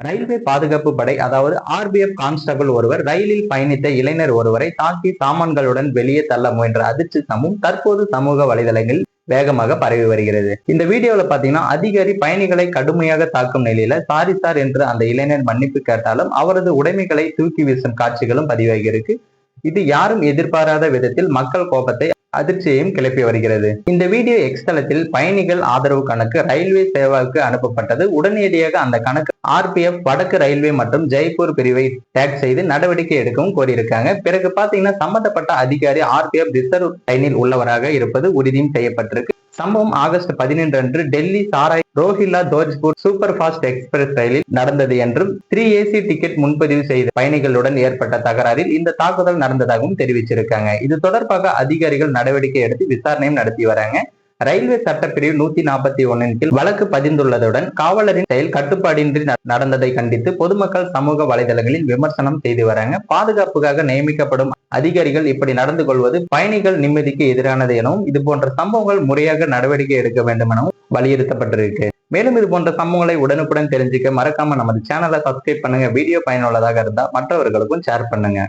Railway பாதுகாப்பு படை அதாவது ஆர்பிஎஃப் கான்ஸ்டபிள் ஒருவர் ரயிலில் பயணித்த இளைஞர் ஒருவரை தாக்கி சாமான்களுடன் வெளியே தள்ள முயன்ற அதிர்ச்சி சமூகம் தற்போது சமூக வலைதளங்களில் வேகமாக பரவி வருகிறது. இந்த வீடியோல பாத்தீங்கன்னா அதிகாரி பயணிகளை கடுமையாக தாக்கும் நிலையில சாரி சார் என்று அந்த இளைஞர் மன்னிப்பு கேட்டாலும் அவரது உடைமைகளை தூக்கி வீசும் காட்சிகளும் பதிவாகியிருக்கு இது யாரும் எதிர்பாராத விதத்தில் மக்கள் கோபத்தை அதிர்ச்சியையும் கிளப்பி வருகிறது. இந்த வீடியோ எக்ஸ்தலத்தில் பயணிகள் ஆதரவு கணக்கு ரயில்வே சேவாவுக்கு அனுப்பப்பட்டது. உடனடியாக அந்த கணக்கு ஆர்பிஎஃப் வடக்கு ரயில்வே மற்றும் ஜெய்ப்பூர் பிரிவை டேக் செய்து நடவடிக்கை எடுக்கவும் கோரியிருக்காங்க. பிறகு பாத்தீங்கன்னா சம்பந்தப்பட்ட அதிகாரி ஆர்பிஎஃப் ரிசர்வ் லைனில் உள்ளவராக இருப்பது உறுதியும் செய்யப்பட்டிருக்கு. சம்பவம் ஆகஸ்ட் பதினொன்று அன்று Delhi Sarai Rohilla Jodhpur super fast express ரயிலில் நடந்தது என்றும் த்ரீ ஏசி டிக்கெட் முன்பதிவு செய்த பயணிகளுடன் ஏற்பட்ட தகராறில் இந்த தாக்குதல் நடந்ததாகவும் தெரிவிச்சிருக்காங்க. இது தொடர்பாக அதிகாரிகள் நடவடிக்கை எடுத்து விசாரணையும் நடத்தி வராங்க. ரயில்வே சட்டப்பிரிவு நூத்தி நாற்பத்தி ஒன்னின் கீழ் வழக்கு பதிந்துள்ளதுடன் காவலரின் செயல் கட்டுப்பாடின்றி நடந்ததை கண்டித்து பொதுமக்கள் சமூக வலைதளங்களில் விமர்சனம் செய்து வராங்க. பாதுகாப்புக்காக நியமிக்கப்படும் அதிகாரிகள் இப்படி நடந்து கொள்வது பயணிகள் நிம்மதிக்கு எதிரானது எனவும் இது போன்ற சம்பவங்கள் முறையாக நடவடிக்கை எடுக்க வேண்டும் எனவும் வலியுறுத்தப்பட்டிருக்கு. மேலும் இது போன்ற சம்பவங்களை உடனுக்குடன் தெரிஞ்சுக்க மறக்காம நமது சேனலை சப்ஸ்கிரைப் பண்ணுங்க. வீடியோ பயனுள்ளதாக இருந்தால் மற்றவர்களுக்கும் ஷேர் பண்ணுங்க.